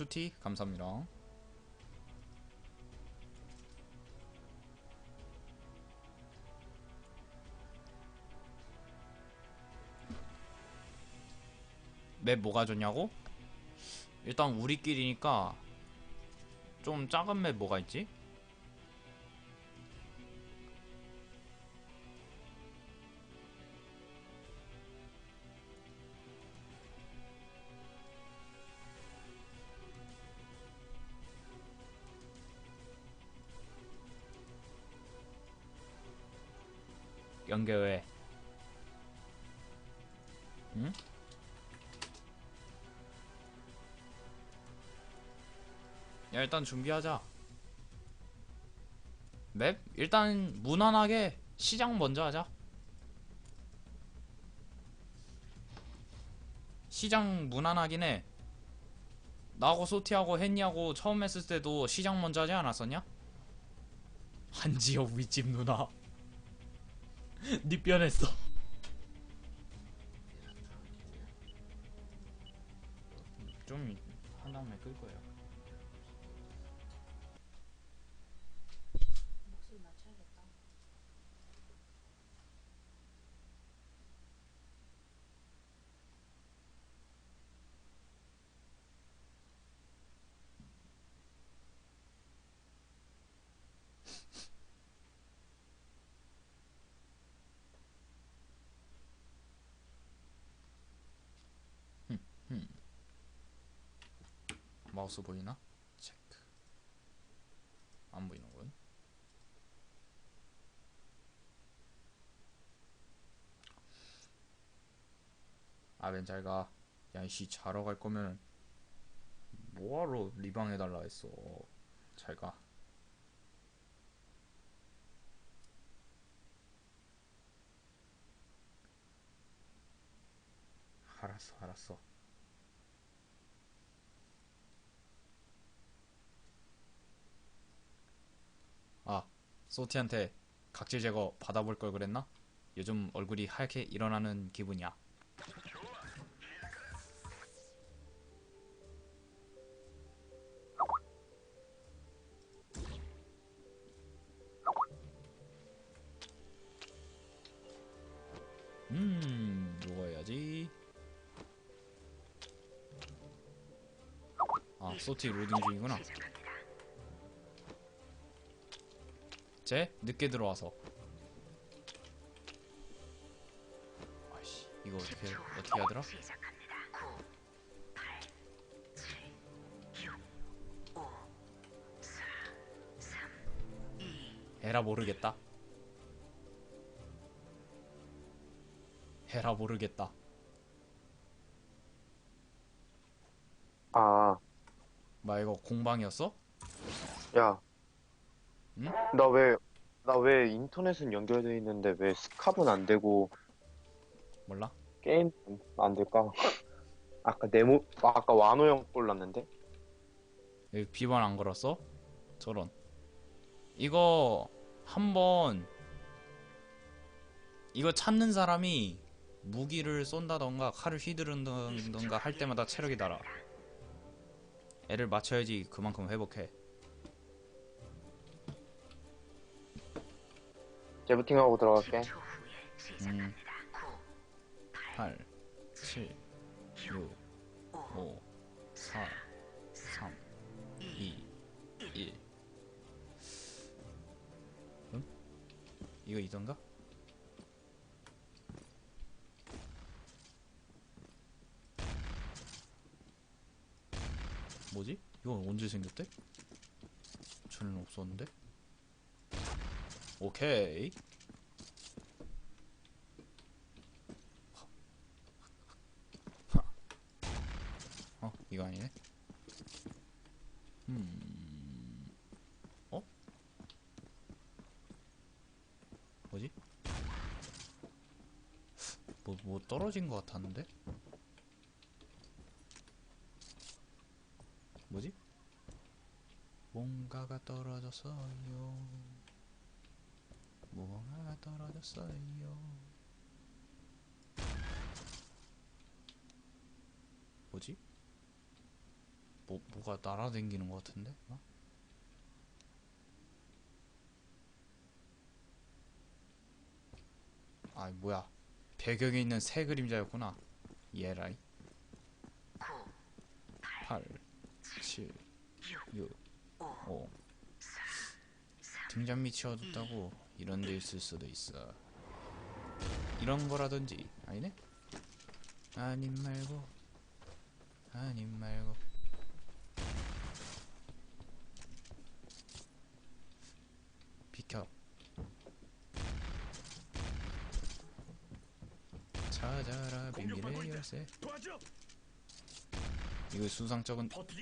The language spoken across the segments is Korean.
추티 감사합니다. 맵 뭐가 좋냐고? 일단 우리끼리니까 좀 작은 맵 뭐가 있지? 연계 왜? 응? 야 일단 준비하자 맵? 일단 무난하게 시장 먼저 하자 시장 무난하긴 해 나하고 소티하고 헨리하고 처음 했을 때도 시장 먼저 하지 않았었냐? 한지역 윗집 누나 니 변했어. 좀한 다음에 끌 거예요 목소리 낮춰야겠다. 마우스 보이나? 체크. 안 보이는군. 아벤 잘가. 야이씨 자러 갈 거면 뭐하러 리방 해달라 했어. 잘가. 알았어 알았어 아, 소티한테 각질 제거 받아볼 걸 그랬나? 요즘 얼굴이 하얗게 일어나는 기분이야. 음, 누워야지. 아, 소티 로딩 중이구나. 쟤 늦게 들어와서 아이씨 이거 어떻게 어떻게 하더라? 에라 모르겠다 에라 모르겠다 아, 마 이거 공방이었어? 야. 응? 나 왜, 나 왜 인터넷은 연결돼 있는데 왜 스캅은 안 되고 몰라? 게임 안 될까? 아까 네모, 아까 완호 형 골랐는데? 여기 비번 안 걸었어? 저런 이거 한번 이거 찾는 사람이 무기를 쏜다던가 칼을 휘두른다던가 할 때마다 체력이 달아 애를 맞춰야지 그만큼 회복해 재부팅하고 들어갈게. 음. 8 7 6 5 4 3 2 1 응? 이거 이던가? 뭐지? 이건 언제 생겼대? 전에는 없었는데? 오케이 어, 이거 아니네. 음, 어? 뭐지? 뭐, 뭐 떨어진 것 같았는데? 뭐지? 뭔가가 떨어졌어요. 떨어졌어요. 뭐지? 뭐 뭐가 날아다니는 것 같은데? 어? 아 뭐야 배경에 있는 새 그림자였구나 예라이 8 7 6 5 등잔 밑이 어둡다고 이런 데 있을 수도 있어 이런 거라든지 아니네? 아님 말고 아님 말고 비켜 찾아라 비밀의 열쇠. 이거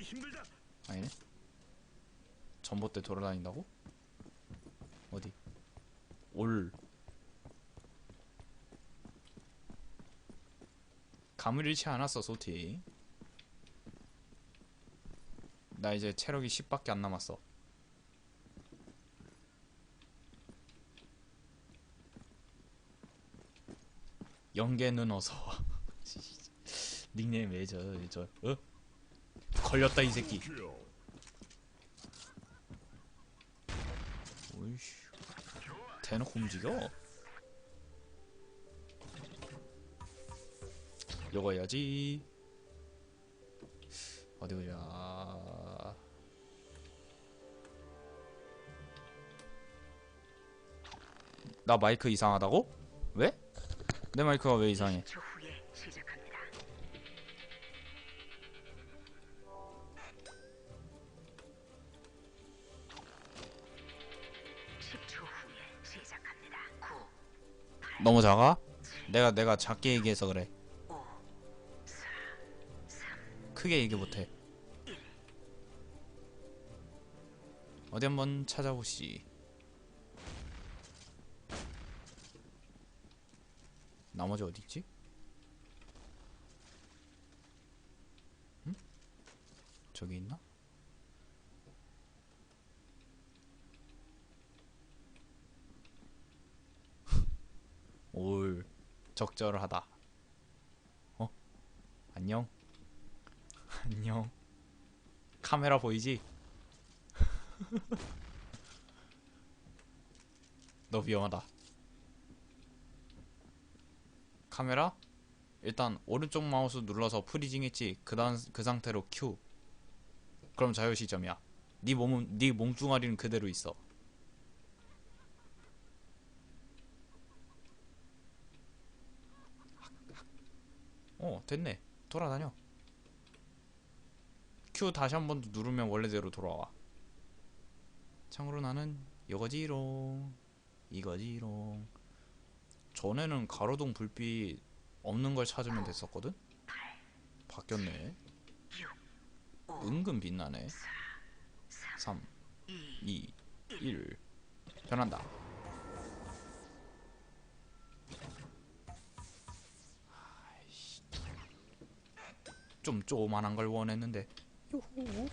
힘들다. 아니네 전봇대 돌아다닌다고? 올. 감을 잃지 않았어 소티. 나 이제 체력이 10밖에 안 남았어. 연계는 어서. 와 닉네임 왜 저 저 어? 걸렸다 이 새끼. 오이씨 대놓고 움직여. 이거 해야지. 어디 보자 나 마이크 이상하다고? 왜? 내 마이크가 왜 이상해 너무 작아? 내가 내가 작게 얘기해서 그래 5 4 3 크게 얘기 못해 어디 한번 찾아보시 나머지 어디 있지? 응? 저기 있나? 올 적절하다. 어? 안녕. 안녕. 카메라 보이지? 너 위험하다. 카메라? 일단 오른쪽 마우스 눌러서 프리징 했지. 그다음 그 상태로 Q. 그럼 자유 시점이야. 네 몸은 네 몸뚱아리는 그대로 있어. 어, 됐네. 돌아다녀. Q 다시 한번더 누르면 원래대로 돌아와. 참고로 나는 이거지롱. 이거지롱. 전에는 가로등 불빛 없는 걸 찾으면 됐었거든? 바뀌었네. 은근 빛나네. 3, 2, 1. 변한다. 아이씨. 좀 조그만한 걸 원했는데. 요호.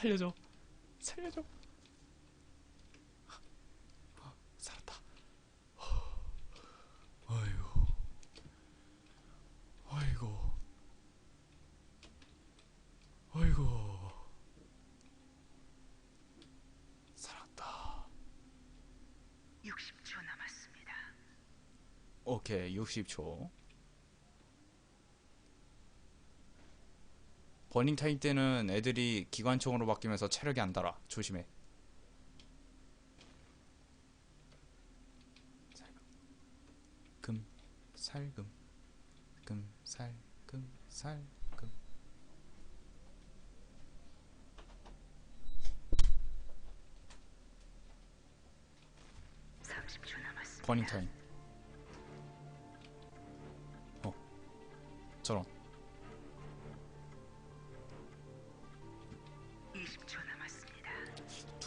살려줘. 살려줘. 살았다. 아이고. 아이고. 아이고. 살았다. 60초 남았습니다. 오케이 60초 버닝 타임 때는 애들이 기관총으로 바뀌면서 체력이 안 달아. 조심해. 살금. 살금. 금. 살 금. 살금. 30초 남았습니다. 버닝 타임. 어. 저런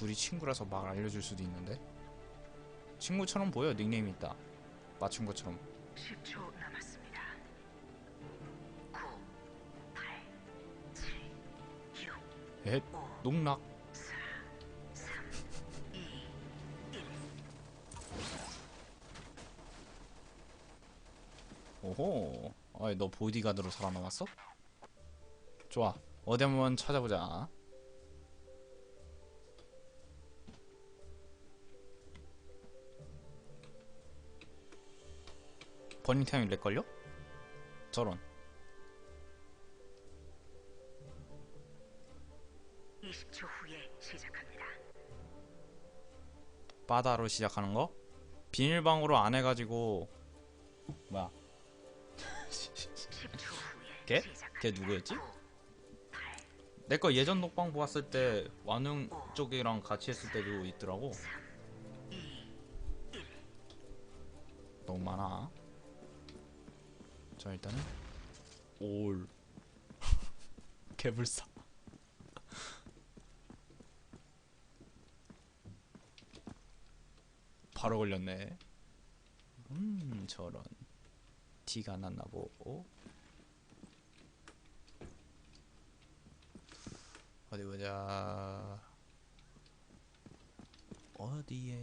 둘이 친구라서 막 알려줄 수도 있는데? 친구처럼 보여 닉네임이 있다. 맞춘 것처럼. 10초 남았습니다. 9, 8, 7, 6, 에 농락. 4, 3, 2, 1. 오호. 어이 너 보디가드로 살아남았어? 좋아. 어디 한번 찾아보자 버닝타임이 렉걸려? 저런 20초 후에 시작합니다. 바다로 시작하는 거? 비닐방으로 안 해가지고 뭐야 10초 후에 걔? 걔 누구였지? 9, 8, 내거 예전 녹방 보았을 때 완웅 쪽이랑 같이 했을 때도 있더라고 3, 2, 너무 많아 자 일단은 올 개불사. 바로 걸렸네. 음 저런. 티가 났나 보고 어디 보자. 어디에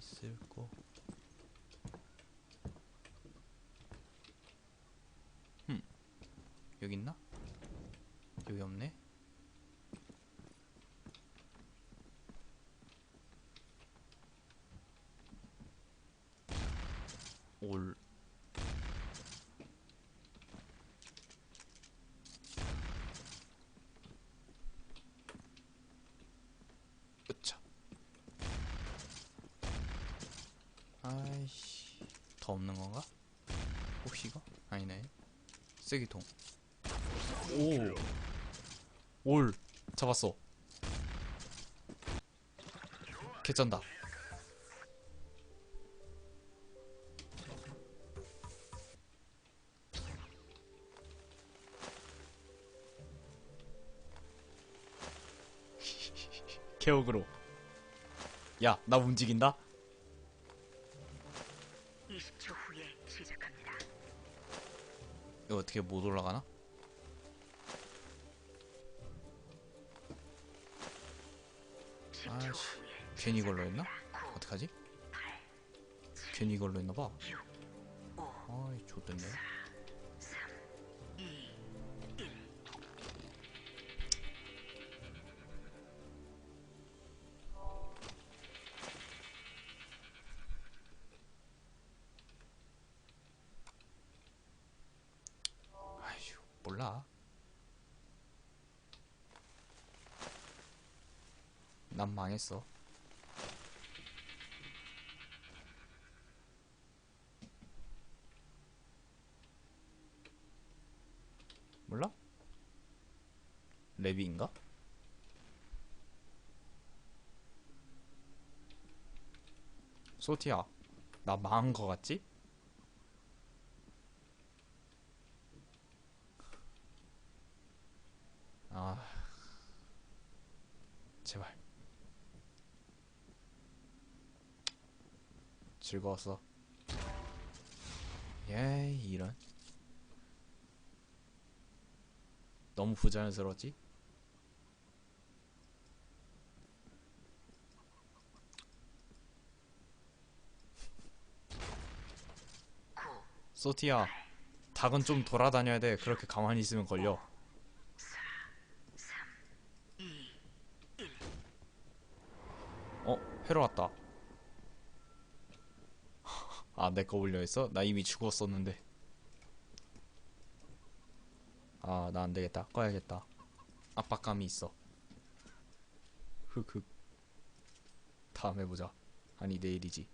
있을까 여기 있나? 여기 없네. 올. 으차. 아이씨. 더 없는 건가? 혹시 이거? 아니네. 쓰기통. 오. 올. 잡았어. 개쩐다. 개옥으로. 야, 나 움직인다? 20초 후에 시작합니다. 이거 어떻게 못 올라가나? 괜히 걸로 했나? 어떡하지? 괜히 걸로 했나봐. 아이, 좋던데. 난 망했어. 몰라? 레비인가? 소티야, 나 망한 거 같지? 아, 제발. 즐거웠어. 예이, 이런. 너무 부자연스러웠지? 소티야, 닭은 좀 돌아다녀야 돼. 그렇게 가만히 있으면 걸려. 3, 2, 어, 회로 왔다. 아, 내 거 올려 있어? 나 이미 죽었었는데. 아, 나 안 되겠다. 꺼야겠다. 압박감이 있어. 흑흑. 다음에 보자. 아니, 내일이지.